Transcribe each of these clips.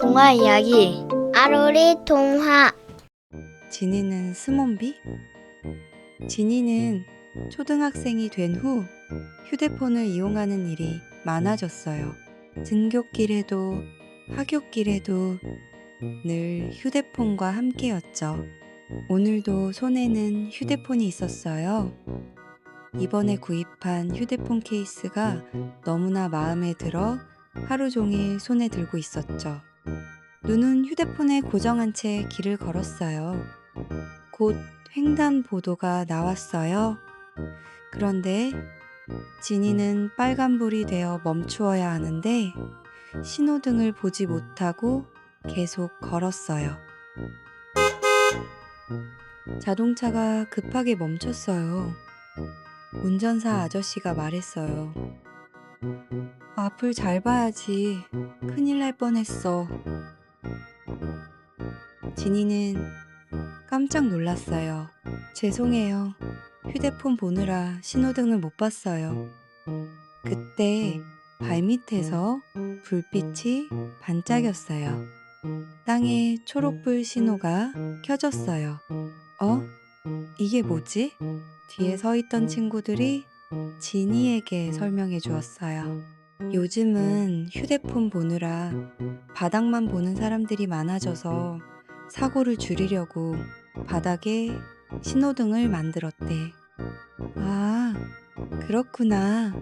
동화 이야기 아로리 동화 지니는 스몬비? 지니는 초등학생이 된 후 휴대폰을 이용하는 일이 많아졌어요. 등굣길에도 하굣길에도 늘 휴대폰과 함께였죠. 오늘도 손에는 휴대폰이 있었어요. 이번에 구입한 휴대폰 케이스가 너무나 마음에 들어 하루 종일 손에 들고 있었죠. 눈은 휴대폰에 고정한 채 길을 걸었어요. 곧 횡단보도가 나왔어요. 그런데 지니는 빨간불이 되어 멈추어야 하는데 신호등을 보지 못하고 계속 걸었어요. 자동차가 급하게 멈췄어요. 운전사 아저씨가 말했어요. 앞을 잘 봐야지. 큰일 날 뻔했어. 지니는 깜짝 놀랐어요. 죄송해요. 휴대폰 보느라 신호등을 못 봤어요. 그때 발밑에서 불빛이 반짝였어요. 땅에 초록불 신호가 켜졌어요. 어? 이게 뭐지? 뒤에 서 있던 친구들이 지니에게 설명해 주었어요. 요즘은 휴대폰 보느라 바닥만 보는 사람들이 많아져서 사고를 줄이려고 바닥에 신호등을 만들었대. 아, 그렇구나.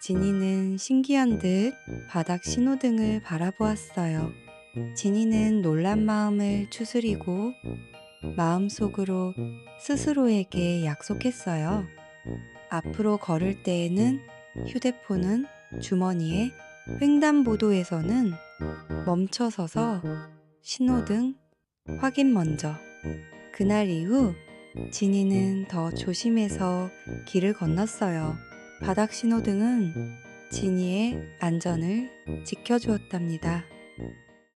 지니는 신기한 듯 바닥 신호등을 바라보았어요. 지니는 놀란 마음을 추스리고 마음속으로 스스로에게 약속했어요. 앞으로 걸을 때에는 휴대폰은 주머니에 횡단보도에서는 멈춰서서 신호등 확인 먼저. 그날 이후 지니는 더 조심해서 길을 건넜어요. 바닥 신호등은 지니의 안전을 지켜주었답니다.